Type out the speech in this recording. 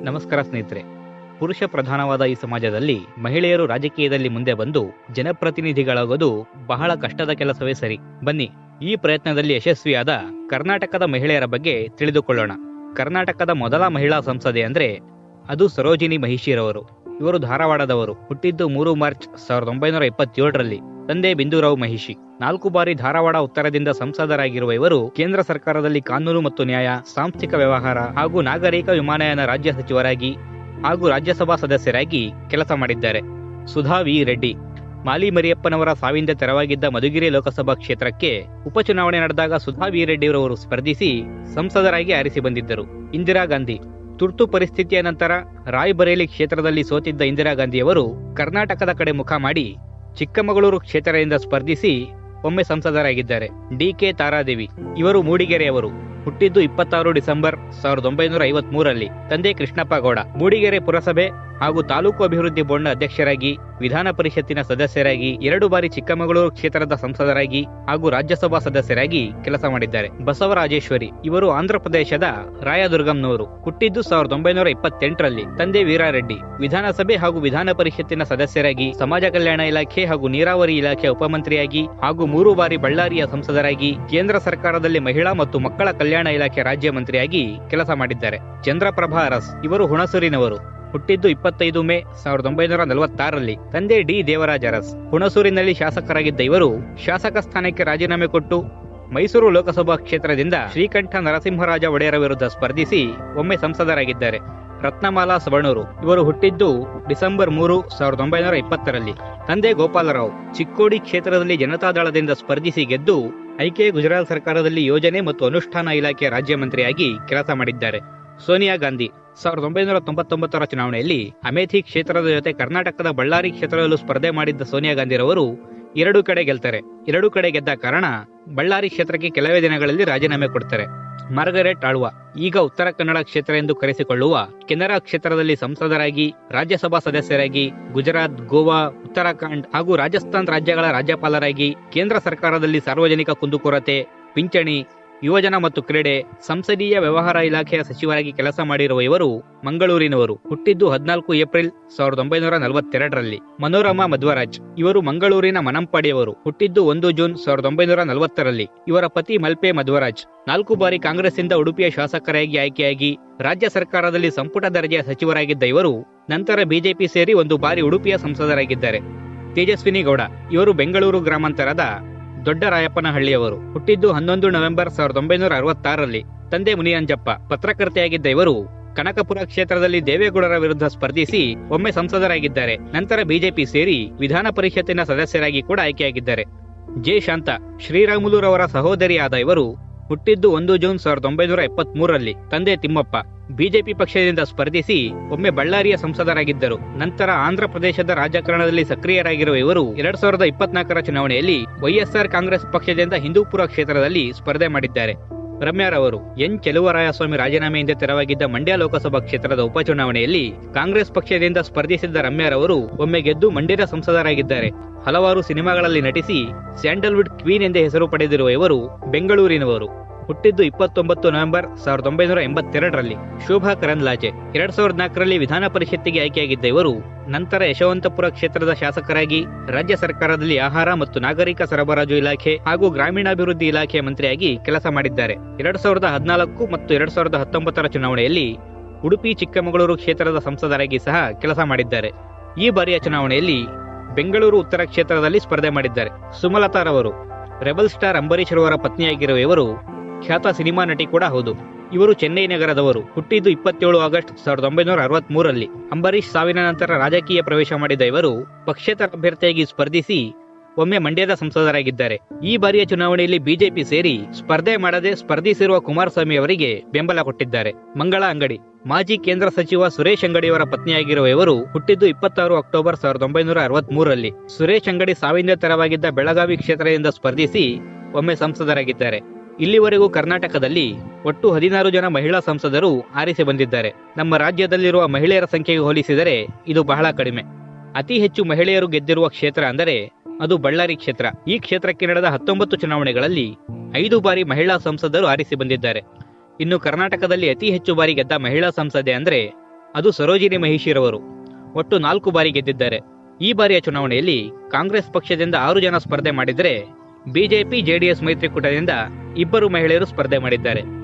ನಮಸ್ಕಾರ ಸ್ನೇಹಿತರೆ. ಪುರುಷ ಪ್ರಧಾನವಾದ ಈ ಸಮಾಜದಲ್ಲಿ ಮಹಿಳೆಯರು ರಾಜಕೀಯದಲ್ಲಿ ಮುಂದೆ ಬಂದು ಜನಪ್ರತಿನಿಧಿಗಳಾಗೋದು ಬಹಳ ಕಷ್ಟದ ಕೆಲಸವೇ ಸರಿ. ಬನ್ನಿ, ಈ ಪ್ರಯತ್ನದಲ್ಲಿ ಯಶಸ್ವಿಯಾದ ಕರ್ನಾಟಕದ ಮಹಿಳೆಯರ ಬಗ್ಗೆ ತಿಳಿದುಕೊಳ್ಳೋಣ. ಕರ್ನಾಟಕದ ಮೊದಲ ಮಹಿಳಾ ಸಂಸದೆ ಅಂದ್ರೆ ಅದು ಸರೋಜಿನಿ ಮಹಿಷಿರವರು. ಇವರು ಧಾರವಾಡದವರು. ಹುಟ್ಟಿದ್ದು ಮೂರು ಮಾರ್ಚ್ ಸಾವಿರದ ಒಂಬೈನೂರ ಇಪ್ಪತ್ತೇಳರಲ್ಲಿ. ತಂದೆ ಬಿಂದುರಾವ್ ಮಹಿಷಿ. ನಾಲ್ಕು ಬಾರಿ ಧಾರವಾಡ ಉತ್ತರದಿಂದ ಸಂಸದರಾಗಿರುವ ಇವರು ಕೇಂದ್ರ ಸರ್ಕಾರದಲ್ಲಿ ಕಾನೂನು ಮತ್ತು ನ್ಯಾಯ, ಸಾಂಸ್ಥಿಕ ವ್ಯವಹಾರ ಹಾಗೂ ನಾಗರಿಕ ವಿಮಾನಯಾನ ರಾಜ್ಯ ಸಚಿವರಾಗಿ ಹಾಗೂ ರಾಜ್ಯಸಭಾ ಸದಸ್ಯರಾಗಿ ಕೆಲಸ ಮಾಡಿದ್ದಾರೆ. ಸುಧಾ ವಿ. ರೆಡ್ಡಿ. ಮಾಲಿ ಮರಿಯಪ್ಪನವರ ಸಾವಿಂದ ತೆರವಾಗಿದ್ದ ಮಧುಗಿರಿ ಲೋಕಸಭಾ ಕ್ಷೇತ್ರಕ್ಕೆ ಉಪಚುನಾವಣೆ ನಡೆದಾಗ ಸುಧಾ ವಿ. ರೆಡ್ಡಿರವರು ಸ್ಪರ್ಧಿಸಿ ಸಂಸದರಾಗಿ ಆರಿಸಿ ಬಂದಿದ್ದರು. ಇಂದಿರಾ ಗಾಂಧಿ. ತುರ್ತು ಪರಿಸ್ಥಿತಿಯ ನಂತರ ರಾಯ್ಬರೇಲಿ ಕ್ಷೇತ್ರದಲ್ಲಿ ಸೋತಿದ್ದ ಇಂದಿರಾ ಗಾಂಧಿಯವರು ಕರ್ನಾಟಕದ ಕಡೆ ಮುಖ ಮಾಡಿ ಚಿಕ್ಕಮಗಳೂರು ಕ್ಷೇತ್ರದಿಂದ ಸ್ಪರ್ಧಿಸಿ ಒಮ್ಮೆ ಸಂಸದರಾಗಿದ್ದಾರೆ. D K Taradevi. ಇವರು ಮೂಡಿಗೆರೆಯವರು. ಹುಟ್ಟಿದ್ದು ಇಪ್ಪತ್ತಾರು ಡಿಸೆಂಬರ್ ಸಾವಿರದ ಒಂಬೈನೂರ ಐವತ್ ಮೂರರಲ್ಲಿ ತಂದೆ ಕೃಷ್ಣಪ್ಪ ಗೌಡ, ಮೂಡಿಗೆರೆ ಪುರಸಭೆ ಹಾಗೂ ತಾಲೂಕು ಅಭಿವೃದ್ಧಿ ಬೋರ್ಡ್ನ ಅಧ್ಯಕ್ಷರಾಗಿ, ವಿಧಾನ ಪರಿಷತ್ತಿನ ಸದಸ್ಯರಾಗಿ, ಎರಡು ಬಾರಿ ಚಿಕ್ಕಮಗಳೂರು ಕ್ಷೇತ್ರದ ಸಂಸದರಾಗಿ ಹಾಗೂ ರಾಜ್ಯಸಭಾ ಸದಸ್ಯರಾಗಿ ಕೆಲಸ ಮಾಡಿದ್ದಾರೆ. ಬಸವರಾಜೇಶ್ವರಿ ಇವರು ಆಂಧ್ರಪ್ರದೇಶದ ರಾಯದುರ್ಗಂನವರು. ಹುಟ್ಟಿದ್ದು ಸಾವಿರದ ಒಂಬೈನೂರ ಇಪ್ಪತ್ತೆಂಟರಲ್ಲಿ. ತಂದೆ ವೀರಾರೆಡ್ಡಿ, ವಿಧಾನಸಭೆ ಹಾಗೂ ವಿಧಾನ ಪರಿಷತ್ತಿನ ಸದಸ್ಯರಾಗಿ, ಸಮಾಜ ಕಲ್ಯಾಣ ಇಲಾಖೆ ಹಾಗೂ ನೀರಾವರಿ ಇಲಾಖೆ ಉಪಮಂತ್ರಿಯಾಗಿ ಹಾಗೂ ಮೂರು ಬಾರಿ ಬಳ್ಳಾರಿಯ ಸಂಸದರಾಗಿ, ಕೇಂದ್ರ ಸರ್ಕಾರದಲ್ಲಿ ಮಹಿಳಾ ಮತ್ತು ಮಕ್ಕಳ ಇಲಾಖೆ ರಾಜ್ಯ ಮಂತ್ರಿಯಾಗಿ ಕೆಲಸ ಮಾಡಿದ್ದಾರೆ. ಚಂದ್ರಪ್ರಭಾ ಅರಸ್ ಇವರು ಹುಣಸೂರಿನವರು. ಹುಟ್ಟಿದ್ದು ಇಪ್ಪತ್ತೈದು ಮೇ ಸಾವಿರದ ಒಂಬೈನೂರ ನಲವತ್ತಾರರಲ್ಲಿ. ತಂದೆ ಡಿ ದೇವರಾಜ ಅರಸ್ ಹುಣಸೂರಿನಲ್ಲಿ ಶಾಸಕರಾಗಿದ್ದ ಇವರು ಶಾಸಕ ಸ್ಥಾನಕ್ಕೆ ರಾಜೀನಾಮೆ ಕೊಟ್ಟು ಮೈಸೂರು ಲೋಕಸಭಾ ಕ್ಷೇತ್ರದಿಂದ ಶ್ರೀಕಂಠ ನರಸಿಂಹರಾಜ ಒಡೆಯರ ವಿರುದ್ಧ ಸ್ಪರ್ಧಿಸಿ ಒಮ್ಮೆ ಸಂಸದರಾಗಿದ್ದಾರೆ. ರತ್ನಮಾಲಾ ಸವಣೂರು. ಇವರು ಹುಟ್ಟಿದ್ದು ಡಿಸೆಂಬರ್ ಮೂರು ಸಾವಿರದ ಒಂಬೈನೂರ ಇಪ್ಪತ್ತರಲ್ಲಿ. ತಂದೆ ಗೋಪಾಲರಾವ್ ಚಿಕ್ಕೋಡಿ ಕ್ಷೇತ್ರದಲ್ಲಿ ಜನತಾದಳದಿಂದ ಸ್ಪರ್ಧಿಸಿ ಗೆದ್ದು ಐಕೆ ಗುಜರಾತ್ ಸರ್ಕಾರದಲ್ಲಿ ಯೋಜನೆ ಮತ್ತು ಅನುಷ್ಠಾನ ಇಲಾಖೆಯ ರಾಜ್ಯ ಮಂತ್ರಿಯಾಗಿ ಕೆಲಸ ಮಾಡಿದ್ದಾರೆ. ಸೋನಿಯಾ ಗಾಂಧಿ ಸಾವಿರದ ಒಂಬೈನೂರ ತೊಂಬತ್ತೊಂಬತ್ತರ ಚುನಾವಣೆಯಲ್ಲಿ ಅಮೇಥಿ ಕ್ಷೇತ್ರದ ಜೊತೆ ಕರ್ನಾಟಕದ ಬಳ್ಳಾರಿ ಕ್ಷೇತ್ರದಲ್ಲೂ ಸ್ಪರ್ಧೆ ಮಾಡಿದ್ದ ಸೋನಿಯಾ ಗಾಂಧಿರವರು ಎರಡು ಕಡೆ ಗೆಲ್ತಾರೆ. ಎರಡು ಕಡೆ ಗೆದ್ದ ಕಾರಣ ಬಳ್ಳಾರಿ ಕ್ಷೇತ್ರಕ್ಕೆ ಕೆಲವೇ ದಿನಗಳಲ್ಲಿ ರಾಜೀನಾಮೆ ಕೊಡ್ತಾರೆ. ಮಾರ್ಗರೆಟ್ ಆಳ್ವ ಈಗ ಉತ್ತರ ಕನ್ನಡ ಕ್ಷೇತ್ರ ಎಂದು ಕರೆಸಿಕೊಳ್ಳುವ ಕೆನರಾ ಕ್ಷೇತ್ರದಲ್ಲಿ ಸಂಸದರಾಗಿ, ರಾಜ್ಯಸಭಾ ಸದಸ್ಯರಾಗಿ ಗುಜರಾತ್, ಗೋವಾ, ಉತ್ತರಾಖಂಡ್ ಹಾಗೂ ರಾಜಸ್ಥಾನ್ ರಾಜ್ಯಗಳ ರಾಜ್ಯಪಾಲರಾಗಿ ಕೇಂದ್ರ ಸರ್ಕಾರದಲ್ಲಿ ಸಾರ್ವಜನಿಕ ಕುಂದುಕೊರತೆ, ಪಿಂಚಣಿ ಯುವಜನ ಮತ್ತು ಕ್ರೀಡೆ ಸಂಸದೀಯ ವ್ಯವಹಾರ ಇಲಾಖೆಯ ಸಚಿವರಾಗಿ ಕೆಲಸ ಮಾಡಿರುವ ಇವರು ಮಂಗಳೂರಿನವರು. ಹುಟ್ಟಿದ್ದು ಹದಿನಾಲ್ಕು ಏಪ್ರಿಲ್ ಸಾವಿರದ ಒಂಬೈನೂರ ನಲವತ್ತೆರಡರಲ್ಲಿ. ಮನೋರಮಾ ಮಧ್ವರಾಜ್. ಇವರು ಮಂಗಳೂರಿನ ಮನಂಪಾಡಿಯವರು. ಹುಟ್ಟಿದ್ದು ಒಂದು ಜೂನ್ ಸಾವಿರದ ಒಂಬೈನೂರ ನಲವತ್ತರಲ್ಲಿ. ಇವರ ಪತಿ ಮಲ್ಪೆ ಮಧ್ವರಾಜ್. ನಾಲ್ಕು ಬಾರಿ ಕಾಂಗ್ರೆಸ್ನಿಂದ ಉಡುಪಿಯ ಶಾಸಕರಾಗಿ ಆಯ್ಕೆಯಾಗಿ ರಾಜ್ಯ ಸರ್ಕಾರದಲ್ಲಿ ಸಂಪುಟ ದರ್ಜೆಯ ಸಚಿವರಾಗಿದ್ದ ಇವರು, ನಂತರ ಬಿಜೆಪಿ ಸೇರಿ ಒಂದು ಬಾರಿ ಉಡುಪಿಯ ಸಂಸದರಾಗಿದ್ದಾರೆ. ತೇಜಸ್ವಿನಿ ಗೌಡ. ಇವರು ಬೆಂಗಳೂರು ಗ್ರಾಮಾಂತರದ ದೊಡ್ಡರಾಯಪ್ಪನಹಳ್ಳಿಯವರು ಹುಟ್ಟಿದ್ದು ಹನ್ನೊಂದು ನವೆಂಬರ್ ಸಾವಿರದ ಒಂಬೈನೂರ ಅರವತ್ತಾರರಲ್ಲಿ. ತಂದೆ ಮುನಿಯಂಜಪ್ಪ, ಪತ್ರಕರ್ತೆಯಾಗಿದ್ದ ಇವರು ಕನಕಪುರ ಕ್ಷೇತ್ರದಲ್ಲಿ ದೇವೇಗೌಡರ ವಿರುದ್ಧ ಸ್ಪರ್ಧಿಸಿ ಒಮ್ಮೆ ಸಂಸದರಾಗಿದ್ದಾರೆ. ನಂತರ ಬಿಜೆಪಿ ಸೇರಿ ವಿಧಾನ ಪರಿಷತ್ತಿನ ಸದಸ್ಯರಾಗಿ ಕೂಡ ಆಯ್ಕೆಯಾಗಿದ್ದಾರೆ. ಜೆ. ಶಾಂತ, ಶ್ರೀರಾಮುಲುರವರ ಸಹೋದರಿಯಾದ ಇವರು ಹುಟ್ಟಿದ್ದು ಒಂದು ಜೂನ್ ಸಾವಿರದ ಒಂಬೈನೂರ ಎಪ್ಪತ್ತ್ ಮೂರರಲ್ಲಿ ತಂದೆ ತಿಮ್ಮಪ್ಪ. ಬಿಜೆಪಿ ಪಕ್ಷದಿಂದ ಸ್ಪರ್ಧಿಸಿ ಒಮ್ಮೆ ಬಳ್ಳಾರಿಯ ಸಂಸದರಾಗಿದ್ದರು. ನಂತರ ಆಂಧ್ರ ಪ್ರದೇಶದ ರಾಜಕಾರಣದಲ್ಲಿ ಸಕ್ರಿಯರಾಗಿರುವ ಇವರು ಎರಡ್ ಸಾವಿರದ ಇಪ್ಪತ್ನಾಲ್ಕರ ಚುನಾವಣೆಯಲ್ಲಿ ವೈಎಸ್ಆರ್ ಕಾಂಗ್ರೆಸ್ ಪಕ್ಷದಿಂದ ಹಿಂದೂಪುರ ಕ್ಷೇತ್ರದಲ್ಲಿ ಸ್ಪರ್ಧೆ ಮಾಡಿದ್ದಾರೆ. ರಮ್ಯಾರವರು ಎನ್ ಚೆಲುವರಾಯಸ್ವಾಮಿ ರಾಜೀನಾಮೆಯಿಂದ ತೆರವಾಗಿದ್ದ ಮಂಡ್ಯ ಲೋಕಸಭಾ ಕ್ಷೇತ್ರದ ಉಪಚುನಾವಣೆಯಲ್ಲಿ ಕಾಂಗ್ರೆಸ್ ಪಕ್ಷದಿಂದ ಸ್ಪರ್ಧಿಸಿದ್ದ ರಮ್ಯಾರವರು ಒಮ್ಮೆ ಗೆದ್ದು ಮಂಡ್ಯದ ಸಂಸದರಾಗಿದ್ದಾರೆ. ಹಲವಾರು ಸಿನಿಮಾಗಳಲ್ಲಿ ನಟಿಸಿ ಸ್ಯಾಂಡಲ್ವುಡ್ ಕ್ವೀನ್ ಎಂದೇ ಹೆಸರು ಪಡೆದಿರುವ ಇವರು ಬೆಂಗಳೂರಿನವರು. ಹುಟ್ಟಿದ್ದು ಇಪ್ಪತ್ತೊಂಬತ್ತು ನವೆಂಬರ್ ಸಾವಿರದ ಒಂಬೈನೂರ ಎಂಬತ್ತೆರಡರಲ್ಲಿ. ಶೋಭಾ ಕರಂದ್ಲಾಜೆ. ಎರಡ್ ಸಾವಿರದ ನಾಲ್ಕರಲ್ಲಿ ವಿಧಾನ ಪರಿಷತ್ತಿಗೆ ಆಯ್ಕೆಯಾಗಿದ್ದ ಇವರು, ನಂತರ ಯಶವಂತಪುರ ಕ್ಷೇತ್ರದ ಶಾಸಕರಾಗಿ, ರಾಜ್ಯ ಸರ್ಕಾರದಲ್ಲಿ ಆಹಾರ ಮತ್ತು ನಾಗರಿಕ ಸರಬರಾಜು ಇಲಾಖೆ ಹಾಗೂ ಗ್ರಾಮೀಣಾಭಿವೃದ್ಧಿ ಇಲಾಖೆ ಮಂತ್ರಿಯಾಗಿ ಕೆಲಸ ಮಾಡಿದ್ದಾರೆ. ಎರಡ್ ಸಾವಿರದ ಹದಿನಾಲ್ಕು ಮತ್ತು ಎರಡ್ ಸಾವಿರದ ಹತ್ತೊಂಬತ್ತರ ಚುನಾವಣೆಯಲ್ಲಿ ಉಡುಪಿ, ಚಿಕ್ಕಮಗಳೂರು ಕ್ಷೇತ್ರದ ಸಂಸದರಾಗಿ ಸಹ ಕೆಲಸ ಮಾಡಿದ್ದಾರೆ. ಈ ಬಾರಿಯ ಚುನಾವಣೆಯಲ್ಲಿ ಬೆಂಗಳೂರು ಉತ್ತರ ಕ್ಷೇತ್ರದಲ್ಲಿ ಸ್ಪರ್ಧೆ ಮಾಡಿದ್ದಾರೆ. ಸುಮಲತಾರವರು, ರೆಬಲ್ ಸ್ಟಾರ್ ಅಂಬರೀಶ್ ಅವರ ಪತ್ನಿಯಾಗಿರುವ ಇವರು ಖ್ಯಾತ ಸಿನಿಮಾ ನಟಿ ಕೂಡ ಹೌದು. ಇವರು ಚೆನ್ನೈ ನಗರದವರು. ಹುಟ್ಟಿದ್ದು ಇಪ್ಪತ್ತೇಳು ಆಗಸ್ಟ್ ಸಾವಿರದ ಒಂಬೈನೂರ ಅರವತ್ತ್ ಮೂರರಲ್ಲಿ ಅಂಬರೀಶ್ ಸಾವಿನ ನಂತರ ರಾಜಕೀಯ ಪ್ರವೇಶ ಮಾಡಿದ ಇವರು ಪಕ್ಷೇತರ ಅಭ್ಯರ್ಥಿಯಾಗಿ ಸ್ಪರ್ಧಿಸಿ ಒಮ್ಮೆ ಮಂಡ್ಯದ ಸಂಸದರಾಗಿದ್ದಾರೆ. ಈ ಬಾರಿಯ ಚುನಾವಣೆಯಲ್ಲಿ ಬಿಜೆಪಿ ಸೇರಿ ಸ್ಪರ್ಧೆ ಮಾಡದೆ ಸ್ಪರ್ಧಿಸಿರುವ ಕುಮಾರಸ್ವಾಮಿ ಅವರಿಗೆ ಬೆಂಬಲ ಕೊಟ್ಟಿದ್ದಾರೆ. ಮಂಗಳ ಅಂಗಡಿ. ಮಾಜಿ ಕೇಂದ್ರ ಸಚಿವ ಸುರೇಶ್ ಅಂಗಡಿಯವರ ಪತ್ನಿಯಾಗಿರುವ ಇವರು ಹುಟ್ಟಿದ್ದು ಇಪ್ಪತ್ತಾರು ಅಕ್ಟೋಬರ್ ಸಾವಿರದ ಒಂಬೈನೂರ ಅರವತ್ತ್ ಮೂರರಲ್ಲಿ ಸುರೇಶ್ ಅಂಗಡಿ ಸಾವಿನ ತೆರವಾಗಿದ್ದ ಬೆಳಗಾವಿ ಕ್ಷೇತ್ರದಿಂದ ಸ್ಪರ್ಧಿಸಿ ಒಮ್ಮೆ ಸಂಸದರಾಗಿದ್ದಾರೆ. ಇಲ್ಲಿವರೆಗೂ ಕರ್ನಾಟಕದಲ್ಲಿ ಒಟ್ಟು ಹದಿನಾರು ಜನ ಮಹಿಳಾ ಸಂಸದರು ಆರಿಸಿ ಬಂದಿದ್ದಾರೆ. ನಮ್ಮ ರಾಜ್ಯದಲ್ಲಿರುವ ಮಹಿಳೆಯರ ಸಂಖ್ಯೆಗೆ ಹೋಲಿಸಿದರೆ ಇದು ಬಹಳ ಕಡಿಮೆ. ಅತಿ ಹೆಚ್ಚು ಮಹಿಳೆಯರು ಗೆದ್ದಿರುವ ಕ್ಷೇತ್ರ ಅಂದರೆ ಅದು ಬಳ್ಳಾರಿ ಕ್ಷೇತ್ರ. ಈ ಕ್ಷೇತ್ರಕ್ಕೆ ನಡೆದ ಹತ್ತೊಂಬತ್ತು ಚುನಾವಣೆಗಳಲ್ಲಿ ಐದು ಬಾರಿ ಮಹಿಳಾ ಸಂಸದರು ಆರಿಸಿ ಬಂದಿದ್ದಾರೆ. ಇನ್ನು ಕರ್ನಾಟಕದಲ್ಲಿ ಅತಿ ಹೆಚ್ಚು ಬಾರಿ ಗೆದ್ದ ಮಹಿಳಾ ಸಂಸದೆ ಅಂದರೆ ಅದು ಸರೋಜಿನಿ ಮಹಿಷಿರವರು. ಒಟ್ಟು ನಾಲ್ಕು ಬಾರಿ ಗೆದ್ದಿದ್ದಾರೆ. ಈ ಬಾರಿಯ ಚುನಾವಣೆಯಲ್ಲಿ ಕಾಂಗ್ರೆಸ್ ಪಕ್ಷದಿಂದ ಆರು ಜನ ಸ್ಪರ್ಧೆ ಮಾಡಿದರೆ ಬಿಜೆಪಿ ಜೆಡಿಎಸ್ ಮೈತ್ರಿಕೂಟದಿಂದ ಇಬ್ಬರು ಮಹಿಳೆಯರು ಸ್ಪರ್ಧೆ ಮಾಡಿದ್ದಾರೆ.